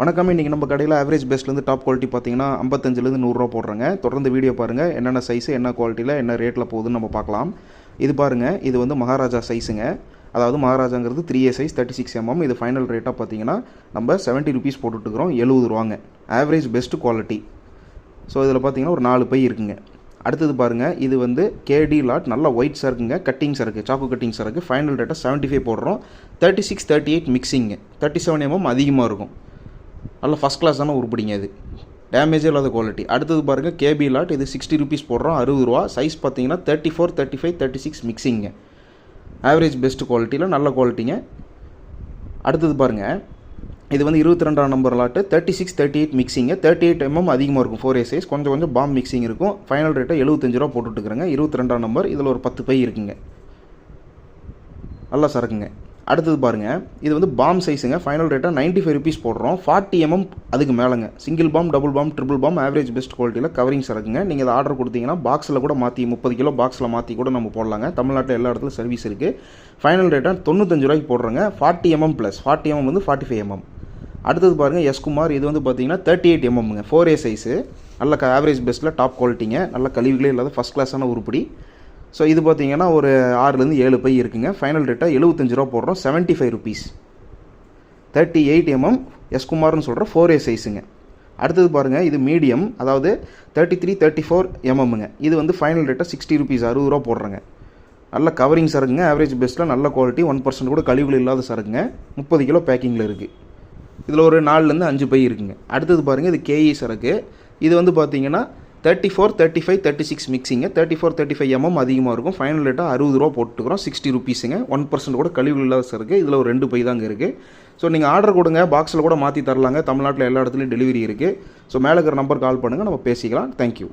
வணக்கம். இன்றைக்கி நம்ம கடையில் ஆவரேஜ் பெஸ்ட்லேருந்து டாப் குவாலிட்டி பார்த்தீங்கன்னா ஐம்பத்தஞ்சிலேருந்து நூறுரூவா போடுறாங்க. தொடர்ந்து வீடியோ பாருங்கள் என்னென்ன சைஸு என்ன குவாலிட்டியில் என்ன ரேட்டில் போகுதுன்னு நம்ம பார்க்கலாம். இது பாருங்கள் இது வந்து மகாராஜா சைஸுங்க அதாவது மகாராஜாங்கிறது three A size thirty six mm இது ஃபைனல் ரேட்டாக பார்த்தீங்கன்னா நம்ம செவன்ட்டி ருபீஸ் போட்டுட்ருக்குறோம் எழுபது ரூபாங்க. ஆவரேஜ் பெஸ்ட் குவாலிட்டி ஸோ இதில் பார்த்தீங்கன்னா ஒரு நாலு பை இருக்குங்க. அடுத்தது பாருங்கள் இது வந்து கேடி லாட் நல்லா ஒயிட் சரக்குங்க. கட்டிங் சரக்கு சாக்கு கட்டிங் சரக்கு. ஃபைனல் ரேட்டாக செவன்ட்டி ஃபைவ் போடுறோம். தேர்ட்டி சிக்ஸ் தேர்ட்டி எயிட் மிக்சிங்க தேர்ட்டி செவன் எம்எம் அதிகமாக இருக்கும். நல்ல ஃபஸ்ட் கிளாஸான உருப்படிங்க அது டேமேஜே இல்லாத குவாலிட்டி அடுத்தது பாருங்கள் கேபி லாட் இது சிக்ஸ்டி ருபீஸ் போடுறோம் அறுபது ரூபா. சைஸ் பார்த்தீங்கன்னா thirty four thirty five thirty six மிக்சிங்க average best குவாலிட்டியில் நல்ல குவாலிட்டிங்க அடுத்தது பாருங்கள் இது வந்து இருபத்தி ரெண்டாம் number lot thirty six thirty eight மிக்சிங்க thirty eight mm அதிகமாக இருக்கும் ஃபோர் ஏ சைஸ் கொஞ்சம் கொஞ்சம் பாம் மிக்சிங் இருக்கும். ஃபைனல் ரேட்டை எழுபத்தஞ்சு ரூபா போட்டுட்டுருக்குறேங்க இருபத்தி ரெண்டாம் நம்பர் இதில் ஒரு பத்து பை இருக்குங்க. நல்லா சரக்குங்க. அடுத்தது பாருங்கள் இது வந்து பாம் சைஸுங்க ஃபைனல் ரேட்டாக நைன்ட்டி ஃபைவ் ருபீஸ் போடுறோம். ஃபார்ட்டி எம்எம் அதுக்கு மேலேங்க. Single palm double palm triple palm average best குவாலிட்டியில் கவரிங் சரக்குங்க. நீங்கள் இதை ஆர்டர் கொடுத்தீங்கன்னா பாக்ஸில் கூட மாற்றி முப்பது கிலோ பாக்ஸில் மாற்றி கூட நம்ம போடலாங்க. தமிழ்நாட்டில் எல்லா இடத்துல சர்வீஸ் இருக்குது ஃபைனல் ரேட்டாக தொண்ணூத்தஞ்சு ரூபாய்க்கு போடுறோங்க. Forty mm plus forty mm வந்து ஃபார்ட்டி ஃபைவ் எம்எம் அடுத்தது பாருங்கள் எஸ் குமார் இது வந்து பார்த்தீங்கன்னா தேர்ட்டி எயிட் எம்எம்ங்க ஃபோர் ஏ சைஸு நல்ல ஆவரேஜ் பெஸ்ட்டில் டாப் குவாலிட்டிங்க நல்ல கழிவுகளே இல்லாத ஃபஸ்ட் கிளாஸான உருப்படி. ஸோ இது பார்த்தீங்கன்னா ஒரு ஆறுலேருந்து ஏழு பை இருக்குங்க. ஃபைனல் ரேட்டாக எழுபத்தஞ்சு ரூபா போடுறோம். Seventy five rupees thirty eight MM S குமார்னு சொல்கிற ஃபோர் ஏ சைஸுங்க அடுத்தது பாருங்கள் இது மீடியம் அதாவது தேர்ட்டி த்ரீ தேர்ட்டி ஃபோர் எம்எம்முங்க இது வந்து ஃபைனல் ரேட்டாக சிக்ஸ்டி ருபீஸ் அறுபது ரூபா போடுறேங்க. நல்ல கவரிங் சரக்குங்க. ஆவரேஜ் பெஸ்ட்டில் நல்ல குவாலிட்டி ஒன் பர்சன்ட் கூட கழிவுகள் இல்லாத சரக்குங்க. முப்பது கிலோ பேக்கிங்கில் இருக்குது இதில் ஒரு நாலுலேருந்து அஞ்சு பை இருக்குங்க. அடுத்தது பாருங்கள் இது கேஇ சரக்கு. இது வந்து பார்த்தீங்கன்னா thirty four thirty five thirty six மிக்சிங்க thirty four thirty five mm அதிகமாக இருக்கும். ஃபைனல் ரேட்டாக அறுபது ரூபா போட்டுக்கிறோம். சிக்ஸ்டி ருபீஸுங்க ஒன் பர்சன்ட் கூட கழிவு இல்லாத இருக்குது இதில் ஒரு ரெண்டு பை தாங்க இருக்குது ஸோ நீங்கள் ஆர்டர் கொடுங்க. பாக்ஸில் கூட மாற்றி தரலாங்க. தமிழ்நாட்டில் எல்லா இடத்துலையும் டெலிவரி இருக்குது ஸோ மேலே இருக்கிற நம்பர் கால் பண்ணுங்கள் நம்ம பேசிக்கலாம். தேங்க்யூ